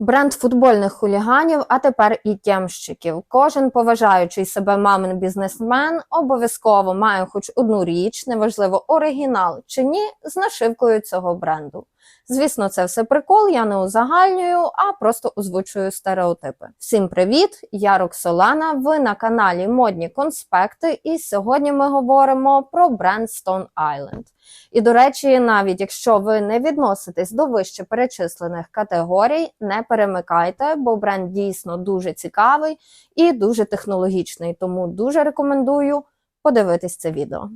Бренд футбольних хуліганів, а тепер і тємщиків. Кожен поважаючий себе мамин бізнесмен обов'язково має хоч одну річ, неважливо оригінал чи ні, з нашивкою цього бренду. Звісно, це все прикол, я не узагальнюю, а просто озвучую стереотипи. Всім привіт! Я Роксолана. Ви на каналі Модні Конспекти, і сьогодні ми говоримо про бренд Stone Island. І до речі, навіть якщо ви не відноситесь до вище перечислених категорій, не перемикайте, бо бренд дійсно дуже цікавий і дуже технологічний. Тому дуже рекомендую подивитись це відео.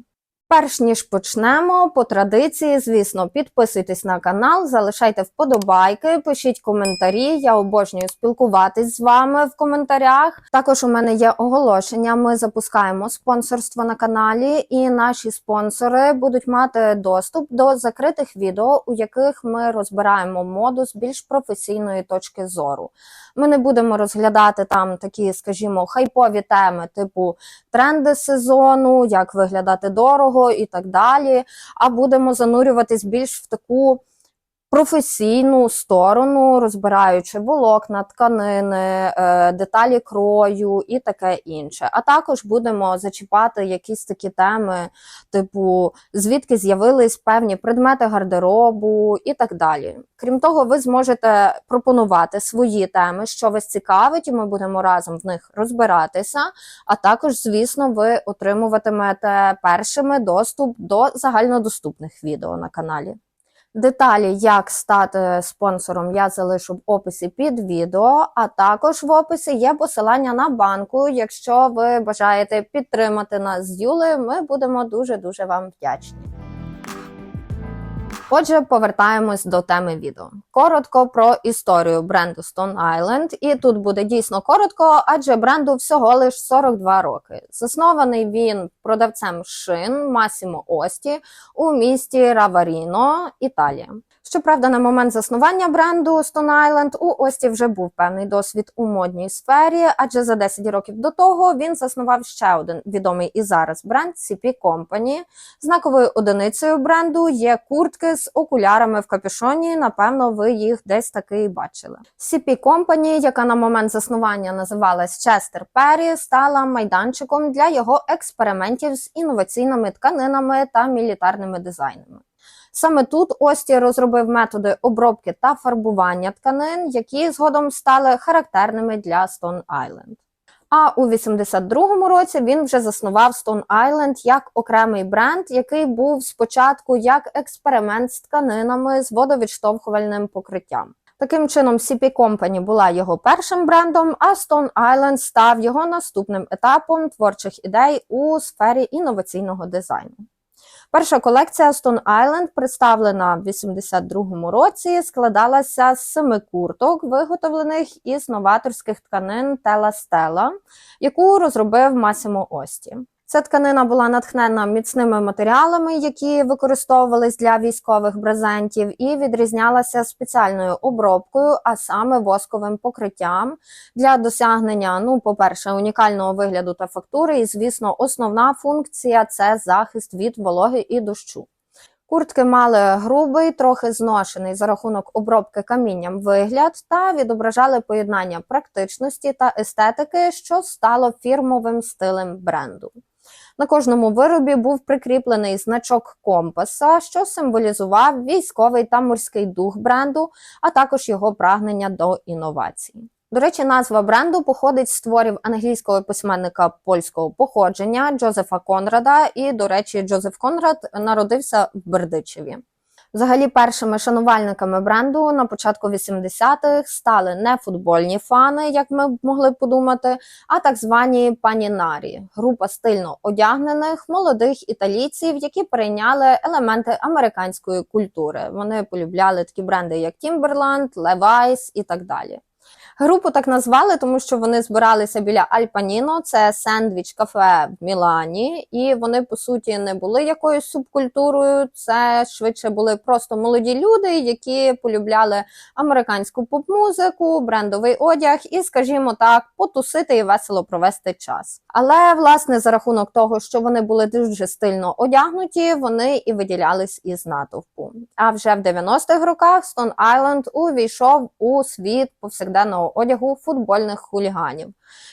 Перш ніж почнемо, по традиції, звісно, підписуйтесь на канал, залишайте вподобайки, пишіть коментарі. Я обожнюю спілкуватись з вами в коментарях. Також у мене є оголошення. Ми запускаємо спонсорство на каналі, і наші спонсори будуть мати доступ до закритих відео, у яких ми розбираємо моду з більш професійної точки зору. Ми не будемо розглядати там такі, скажімо, хайпові теми, типу тренди сезону, як виглядати дорого і так далі. А будемо занурюватись більш в таку професійну сторону, розбираючи волокна, тканини, е, деталі крою і таке інше. А також будемо зачіпати якісь такі теми, типу звідки з'явились певні предмети гардеробу і так далі. Крім того, ви зможете пропонувати свої теми, що вас цікавить, і ми будемо разом в них розбиратися. А також, звісно, ви отримуватимете першими доступ до загальнодоступних відео на каналі. Деталі, як стати спонсором, я залишу в описі під відео, а також в описі є посилання на банку. Якщо ви бажаєте підтримати нас з Юлею, ми будемо дуже-дуже вам вдячні. Отже, повертаємось до теми відео. Коротко про історію бренду Stone Island. І тут буде дійсно коротко, адже бренду всього лиш 42 роки. Заснований він продавцем шин Масімо Ості у місті Раваріно, Італія. Щоправда, на момент заснування бренду Stone Island у Ості вже був певний досвід у модній сфері, адже за 10 років до того він заснував ще один відомий і зараз бренд CP Company. Знаковою одиницею бренду є куртки з окулярами в капюшоні. Напевно, ви їх десь таки і бачили. CP Company, яка на момент заснування називалась Chester Perry, стала майданчиком для його експериментів з інноваційними тканинами та мілітарними дизайнами. Саме тут Ості розробив методи обробки та фарбування тканин, які згодом стали характерними для Stone Island. А у 82-му році він вже заснував Stone Island як окремий бренд, який був спочатку як експеримент з тканинами з водовідштовхувальним покриттям. Таким чином, CP Company була його першим брендом, а Stone Island став його наступним етапом творчих ідей у сфері інноваційного дизайну. Перша колекція Stone Island, представлена в 82-му році, складалася з семи курток, виготовлених із новаторських тканин Тела Стела, яку розробив Масімо Ості. Ця тканина була натхнена міцними матеріалами, які використовувались для військових брезентів, і відрізнялася спеціальною обробкою, а саме восковим покриттям для досягнення, ну, по-перше, унікального вигляду та фактури. І, звісно, основна функція це захист від вологи і дощу. Куртки мали грубий, трохи зношений за рахунок обробки камінням вигляд та відображали поєднання практичності та естетики, що стало фірмовим стилем бренду. На кожному виробі був прикріплений значок компаса, що символізував військовий та морський дух бренду, а також його прагнення до інновацій. До речі, назва бренду походить з творів англійського письменника польського походження Джозефа Конрада. І, до речі, Джозеф Конрад народився в Бердичеві. Взагалі, першими шанувальниками бренду на початку 80-х стали не футбольні фани, як ми могли подумати, а так звані панінарі група стильно одягнених молодих італійців, які перейняли елементи американської культури. Вони полюбляли такі бренди, як Timberland, Levi's і так далі. Групу так назвали, тому що вони збиралися біля Альпаніно, це сендвіч кафе в Мілані, і вони по суті не були якоюсь субкультурою. Це швидше були просто молоді люди, які полюбляли американську поп-музику, брендовий одяг і, скажімо так, потусити і весело провести час. Але власне за рахунок того, що вони були дуже стильно одягнуті, вони і виділялись із натовпу. А вже в 90-х роках Stone Island увійшов у світ повсякденного одягу футбольних хуліганів.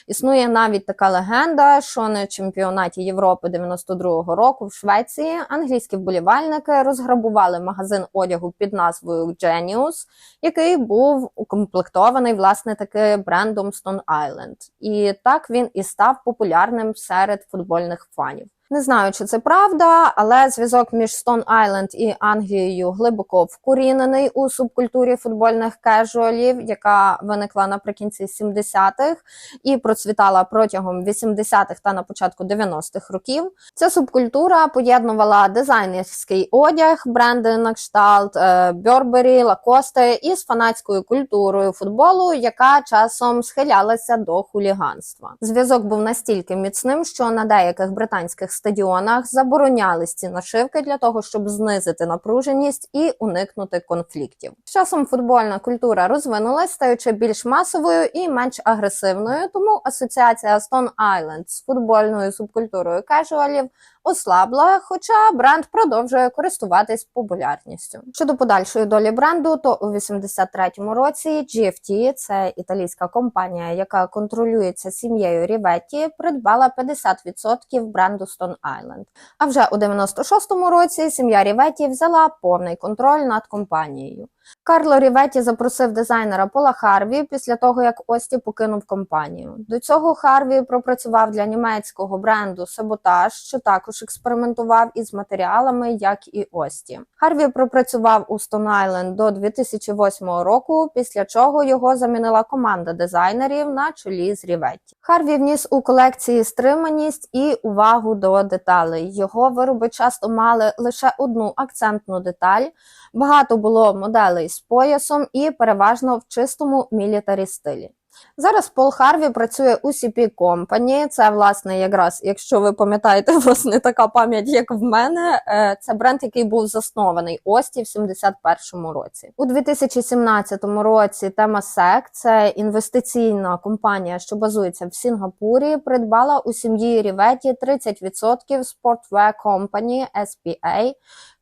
Існує навіть така легенда, що на чемпіонаті Європи 92-го року в Швеції англійські вболівальники розграбували магазин одягу під назвою Genius, який був укомплектований власне таки брендом Stone Island. І так він і став популярним серед футбольних фанів. Не знаю, чи це правда, але зв'язок між Stone Island і Англією глибоко вкорінений у субкультурі футбольних кежуалів, яка виникла наприкінці 70-х і процвітала протягом 80-х та на початку 90-х років. Ця субкультура поєднувала дизайнерський одяг, бренди на кшталт Burberry, Lacoste із фанатською культурою футболу, яка часом схилялася до хуліганства. Зв'язок був настільки міцним, що на деяких британських стадіонах заборонялись ці нашивки для того, щоб знизити напруженість і уникнути конфліктів. Часом футбольна культура розвинулась, стаючи більш масовою і менш агресивною. Тому асоціація Stone Island з футбольною субкультурою кежуалів ослабла, хоча бренд продовжує користуватись популярністю. Щодо подальшої долі бренду, то у 83-му році GFT, це італійська компанія, яка контролюється сім'єю Ріветті, придбала 50% бренду Stone Island. А вже у 96-му році сім'я Ріветі взяла повний контроль над компанією. Карло Ріветті запросив дизайнера Пола Харві після того, як Ості покинув компанію. До цього Харві пропрацював для німецького бренду Саботаж, що також експериментував із матеріалами, як і Ості. Харві пропрацював у Stone Island до 2008 року, після чого його замінила команда дизайнерів на чолі з Ріветті. Харві вніс у колекції стриманість і увагу до деталей. Його вироби часто мали лише одну акцентну деталь. Багато було моделей з поясом і переважно в чистому мілітарі стилі. Зараз Пол Харві працює у CP Company. Це, власне, якраз, якщо ви пам'ятаєте, власне, така пам'ять, як в мене. е, Це бренд, який був заснований Ості в 71-му році. У 2017 році тема SEC, це інвестиційна компанія, що базується в Сінгапурі, придбала у сім'ї Ріветі 30% Sportwear Company SPA,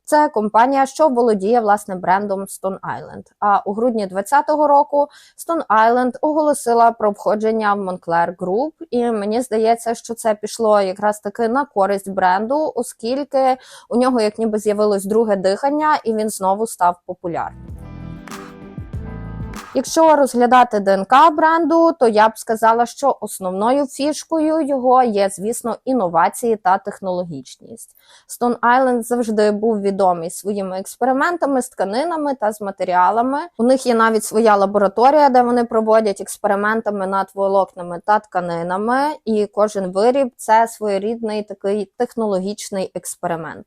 це компанія, що володіє власне брендом Stone Island. А у грудні 2020 року Stone Island оголосила про входження в Moncler Group, і мені здається, що це пішло якраз таки на користь бренду, оскільки у нього як ніби з'явилось друге дихання, і він знову став популярним. Якщо розглядати ДНК бренду, то я б сказала, що основною фішкою його є, звісно, інновації та технологічність. Stone Island завжди був відомий своїми експериментами з тканинами та з матеріалами. У них є навіть своя лабораторія, де вони проводять експериментами над волокнами та тканинами, і кожен виріб це своєрідний такий технологічний експеримент.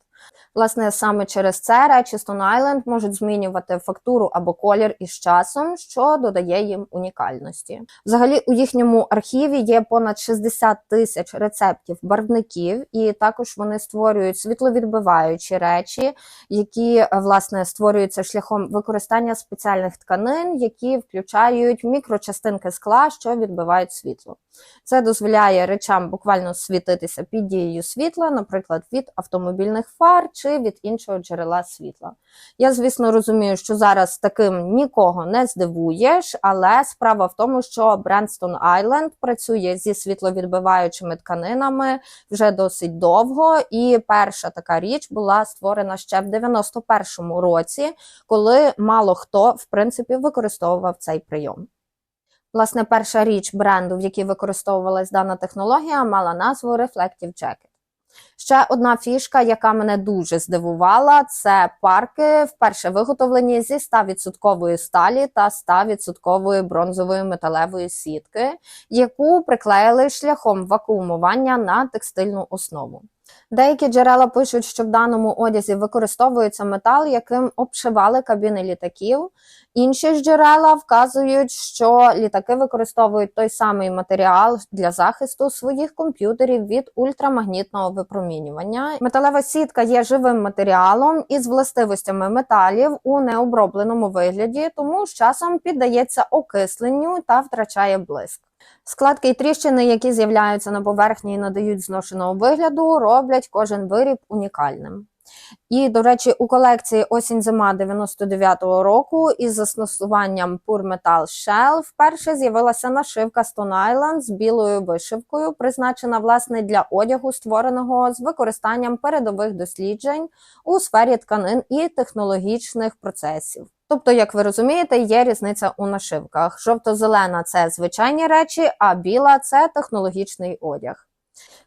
Власне, саме через це речі Stone Island можуть змінювати фактуру або колір із часом, що додає їм унікальності. Взагалі, у їхньому архіві є понад 60 тисяч рецептів барвників, і також вони створюють світловідбиваючі речі, які е, власне створюються шляхом використання спеціальних тканин, які включають мікрочастинки скла, що відбивають світло. Це дозволяє речам буквально світитися під дією світла, наприклад, від автомобільних фар чи від іншого джерела світла. Я, звісно, розумію, що зараз таким нікого не здивуєш, але справа в тому, що Stone Island працює зі світловідбиваючими тканинами вже досить довго, і перша така річ була створена ще в 91-му році, коли мало хто в принципі використовував цей прийом. Власне, перша річ бренду, в якій використовувалась дана технологія, мала назву Reflective Jacket. Ще одна фішка, яка мене дуже здивувала, це парки вперше виготовлені зі 100% сталі та 100% бронзової металевої сітки, яку приклеїли шляхом вакуумування на текстильну основу. Деякі джерела пишуть, що в даному одязі використовується метал, яким обшивали кабіни літаків. Інші ж джерела вказують, що літаки використовують той самий матеріал для захисту своїх комп'ютерів від ультрамагнітного випромінювання. Металева сітка є живим матеріалом із властивостями металів у необробленому вигляді, тому з часом піддається окисленню та втрачає блиск. Складки і тріщини, які з'являються на поверхні і надають зношеного вигляду, роблять кожен виріб унікальним. І, до речі, у колекції осінь-зима 99-го року із застосуванням Pure Metal Shell вперше з'явилася нашивка Stone Island з білою вишивкою, призначена власне для одягу, створеного з використанням передових досліджень у сфері тканин і технологічних процесів. Тобто, як ви розумієте, є різниця у нашивках. Жовто-зелена це звичайні речі, а біла це технологічний одяг.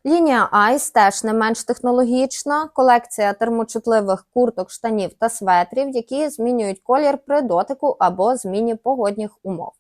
Лінія Ice теж не менш технологічна. Колекція термочутливих курток, штанів та светрів, які змінюють колір при дотику або зміні погодних умов.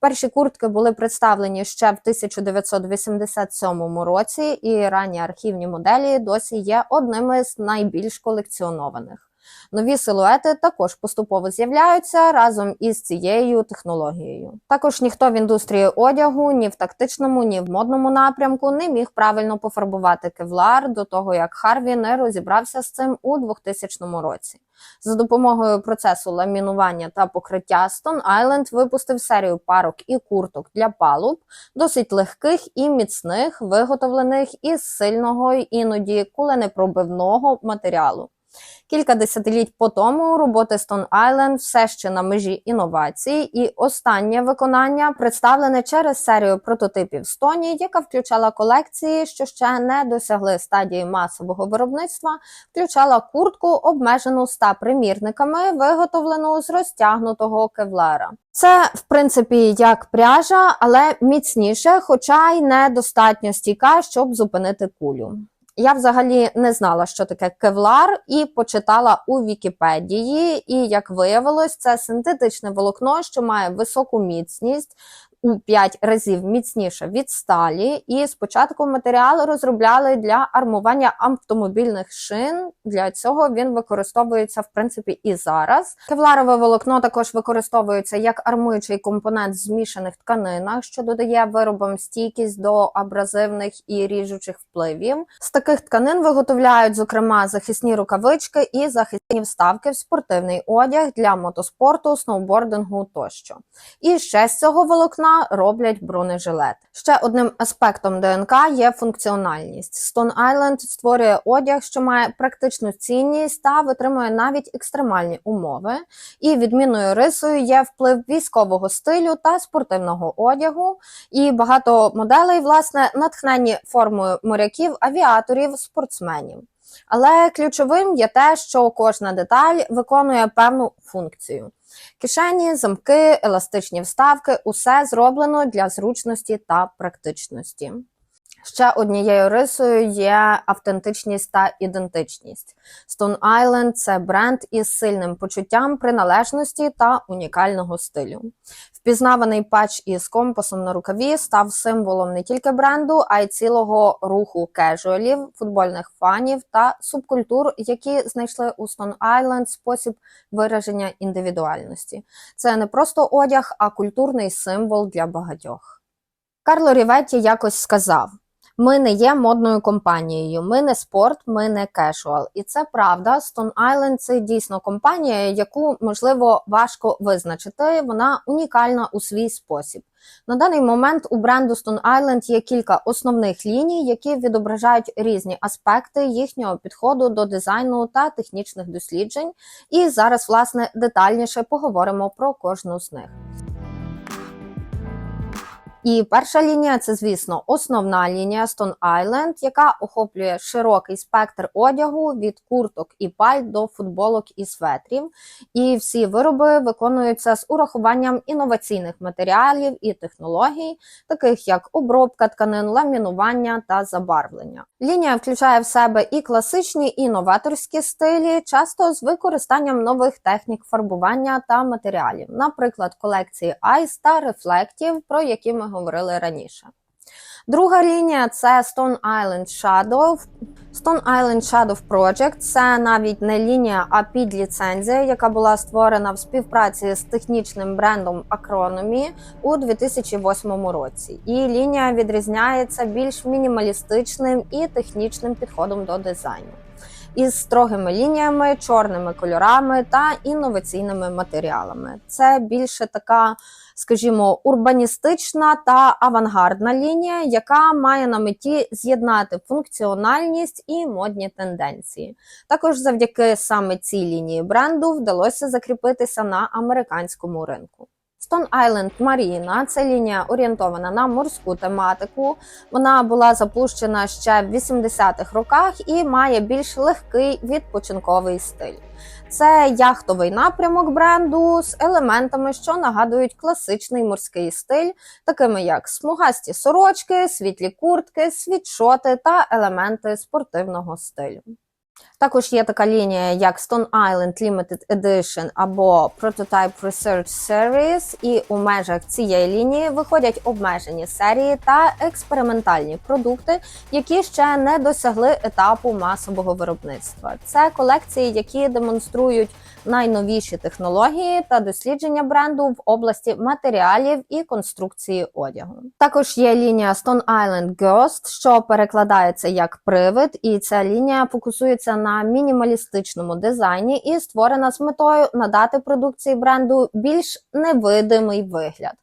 Перші куртки були представлені ще в 1987 році, і ранні архівні моделі досі є одними з найбільш колекціонованих. Нові силуети також поступово з'являються разом із цією технологією. Також ніхто в індустрії одягу, ні в тактичному, ні в модному напрямку не міг правильно пофарбувати кевлар до того, як Харві не розібрався з цим у 2000 році. За допомогою процесу ламінування та покриття Stone Island випустив серію парок і курток для палуб, досить легких і міцних, виготовлених із сильного іноді куленепробивного матеріалу. Кілька десятиліть по тому роботи Stone Island все ще на межі інновацій, і останнє виконання представлене через серію прототипів Стоні, яка включала колекції, що ще не досягли стадії масового виробництва, включала куртку, обмежену 100 примірниками, виготовлену з розтягнутого кевлара. Це, в принципі, як пряжа, але міцніше, хоча й недостатньо стійка, щоб зупинити кулю. Я взагалі не знала, що таке кевлар, і почитала у Вікіпедії. І як виявилось, це синтетичне волокно, що має високу міцність. У 5 разів міцніше від сталі, і спочатку матеріал розробляли для армування автомобільних шин. Для цього він використовується в принципі і зараз. Кевларове волокно також використовується як армуючий компонент в змішаних тканинах, що додає виробам стійкість до абразивних і ріжучих впливів. З таких тканин виготовляють, зокрема, захисні рукавички і захисні вставки в спортивний одяг для мотоспорту, сноубордингу тощо. І ще з цього волокна роблять бронежилет. Ще одним аспектом ДНК є функціональність. Stone Island створює одяг, що має практичну цінність та витримує навіть екстремальні умови. І відмінною рисою є вплив військового стилю та спортивного одягу. І багато моделей, власне, натхнені формою моряків, авіаторів, спортсменів. Але ключовим є те, що кожна деталь виконує певну функцію. Кишені, замки, еластичні вставки усе зроблено для зручності та практичності. Ще однією рисою є автентичність та ідентичність. Stone Island – це бренд із сильним почуттям приналежності та унікального стилю. Впізнаваний патч із компасом на рукаві став символом не тільки бренду, а й цілого руху кежуалів, футбольних фанів та субкультур, які знайшли у Stone Island спосіб вираження індивідуальності. Це не просто одяг, а культурний символ для багатьох. Карло Ріветті якось сказав. Ми не є модною компанією, ми не спорт, ми не кешуал. І це правда. Stone Island – це дійсно компанія, яку можливо важко визначити. Вона унікальна у свій спосіб. На даний момент у бренду Stone Island є кілька основних ліній, які відображають різні аспекти їхнього підходу до дизайну та технічних досліджень. І зараз, власне, детальніше поговоримо про кожну з них. І перша лінія це, звісно, основна лінія Stone Island, яка охоплює широкий спектр одягу від курток і пальт до футболок і светрів. І всі вироби виконуються з урахуванням інноваційних матеріалів і технологій, таких як обробка тканин, ламінування та забарвлення. Лінія включає в себе і класичні, і новаторські стилі, часто з використанням нових технік фарбування та матеріалів, наприклад, колекції Ice та Reflective, про які ми говорили раніше. Друга лінія це Stone Island Shadow. Stone Island Shadow Project це навіть не лінія, а підліцензія, яка була створена в співпраці з технічним брендом Acronomy у 2008 році. І лінія відрізняється більш мінімалістичним і технічним підходом до дизайну. Із строгими лініями, чорними кольорами та інноваційними матеріалами. Це більше така, скажімо, урбаністична та авангардна лінія, яка має на меті з'єднати функціональність і модні тенденції. Також завдяки саме цій лінії бренду вдалося закріпитися на американському ринку. Stone Island Marina – це лінія орієнтована на морську тематику. Вона була запущена ще в 80-х роках і має більш легкий відпочинковий стиль. Це яхтовий напрямок бренду з елементами, що нагадують класичний морський стиль, такими як смугасті сорочки, світлі куртки, світшоти та елементи спортивного стилю. Також є така лінія, як Stone Island Limited Edition або Prototype Research Series, і у межах цієї лінії виходять обмежені серії та експериментальні продукти, які ще не досягли етапу масового виробництва. Це колекції, які демонструють найновіші технології та дослідження бренду в області матеріалів і конструкції одягу. Також є лінія Stone Island Ghost, що перекладається як привид, і ця лінія фокусується на мінімалістичному дизайні і створена з метою надати продукції бренду більш невидимий вигляд.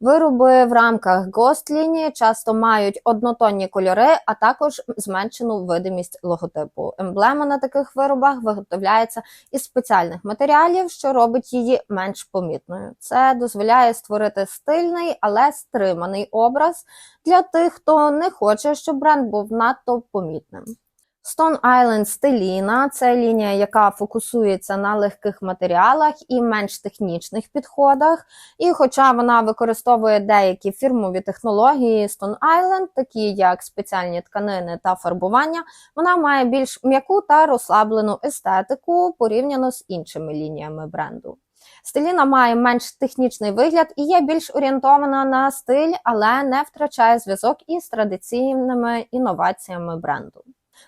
Вироби в рамках Ghost лінії часто мають однотонні кольори, а також зменшену видимість логотипу. Емблема на таких виробах виготовляється із спеціальних матеріалів, що робить її менш помітною. Це дозволяє створити стильний, але стриманий образ для тих, хто не хоче, щоб бренд був надто помітним. Stone Island Стеліна це лінія, яка фокусується на легких матеріалах і менш технічних підходах. І хоча вона використовує деякі фірмові технології Stone Island, такі як спеціальні тканини та фарбування, вона має більш м'яку та розслаблену естетику порівняно з іншими лініями бренду. Стеліна має менш технічний вигляд і є більш орієнтована на стиль, але не втрачає зв'язок із традиційними інноваціями бренду.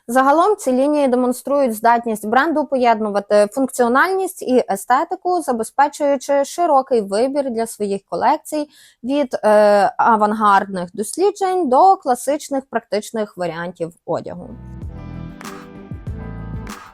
Загалом ці лінії демонструють здатність бренду поєднувати функціональність і естетику, забезпечуючи широкий вибір для своїх колекцій від е, авангардних досліджень до класичних практичних варіантів одягу.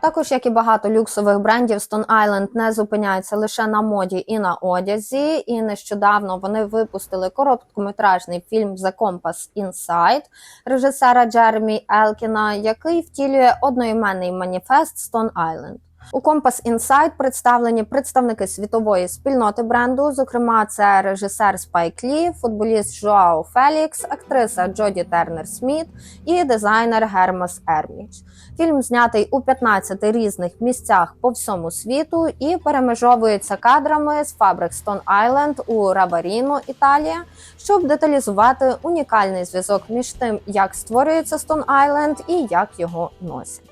Також, як і багато люксових брендів, Stone Island не зупиняється лише на моді і на одязі. І нещодавно вони випустили короткометражний фільм The Compass Inside режисера Джеремі Елкіна, який втілює одноіменний маніфест Stone Island. У Compass Insight представлені представники світової спільноти бренду. Зокрема, це режисер Спайк Лі, футболіст Жоао Фелікс, актриса Джоді Тернер Сміт і дизайнер Гермас Ерміч. Фільм знятий у 15 різних місцях по всьому світу і перемежовується кадрами з фабрик Stone Island у Рабаріно, Італія, щоб деталізувати унікальний зв'язок між тим, як створюється Stone Island і як його носять.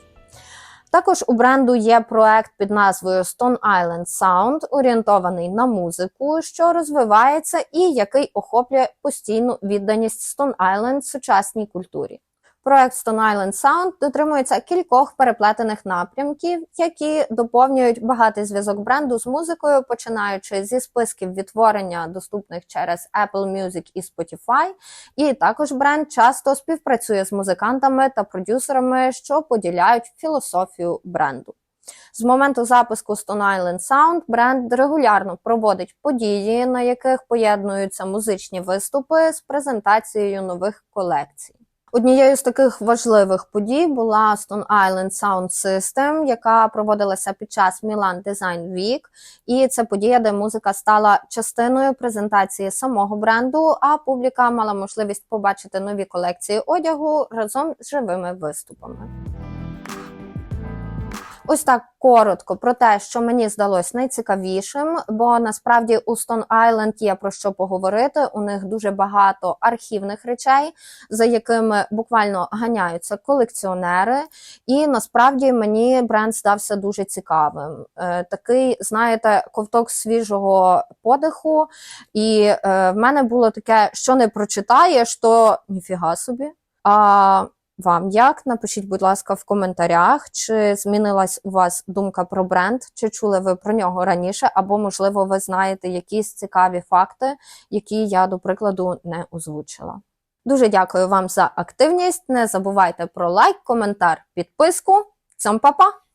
Також у бренду є проект під назвою Stone Island Sound, орієнтований на музику, що розвивається і який охоплює постійну відданість Stone Island сучасній культурі. Проект Stone Island Sound дотримується кількох переплетених напрямків, які доповнюють багатий зв'язок бренду з музикою, починаючи зі списків відтворення, доступних через Apple Music і Spotify. І також бренд часто співпрацює з музикантами та продюсерами, що поділяють філософію бренду. З моменту запуску Stone Island Sound бренд регулярно проводить події, на яких поєднуються музичні виступи з презентацією нових колекцій. Однією з таких важливих подій була Stone Island Sound System, яка проводилася під час Milan Design Week. І це подія, де музика стала частиною презентації самого бренду, а публіка мала можливість побачити нові колекції одягу разом з живими виступами. Ось так коротко про те, що мені здалось найцікавішим, бо насправді у Stone Island є про що поговорити. У них дуже багато архівних речей, за якими буквально ганяються колекціонери. І насправді мені бренд здався дуже цікавим. Е, такий, знаєте, ковток свіжого подиху. І е, в мене було таке, що не прочитаєш, то ніфіга собі. А вам як? Напишіть, будь ласка, в коментарях, чи змінилась у вас думка про бренд, чи чули ви про нього раніше, або, можливо, ви знаєте якісь цікаві факти, які я, до прикладу, не озвучила. Дуже дякую вам за активність. Не забувайте про лайк, коментар, підписку. Цьом па-па!